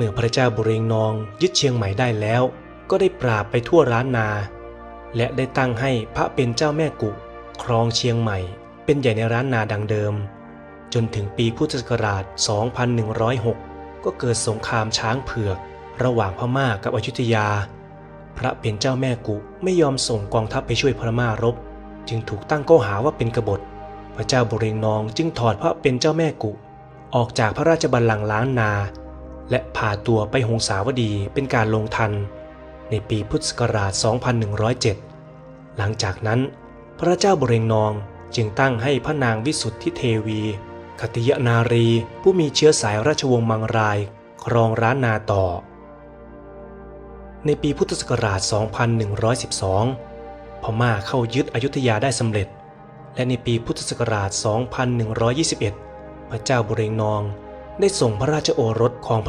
มื่อพระเจ้าบุเรงนองยึดเชียงใหม่ได้แล้ว ก็ได้ปราบไปทั่วร้านนา และได้ตั้งให้พระเป็นเจ้าแม่กุครองเชียงใหม่ เป็นใหญ่ในร้านนาดังเดิม จนถึงปีพุทธศักราช 2106 ก็เกิดสงครามช้างเผือก ระหว่างพม่ากับอยุธยา พระเป็นเจ้าแม่กุไม่ยอมส่งกองทัพไปช่วยพม่ารบ จึงถูกตั้งข้อหาว่าเป็นกบฏ พระเจ้าบุเรงนองจึงถอดพระเป็นเจ้าแม่กุออกจากพระราชบัลลังก์ล้านนา และพาตัวไปหงสาวดีเป็นการลงทัน ในปีพุทธศักราช 2107 หลังจากนั้น พระเจ้าบุเรงนองจึงตั้งให้พระนางวิสุทธิเทวีคติยนารีผู้มีเชื้อสายราชวงศ์มังราย ครองร้านนาต่อ ในปีพุทธศักราช 2112 พม่าเข้ายึดอยุธยาได้สำเร็จ และในปีพุทธศักราช 2121 พระเจ้าบุเรงนองได้ส่งพระราชโอรสของ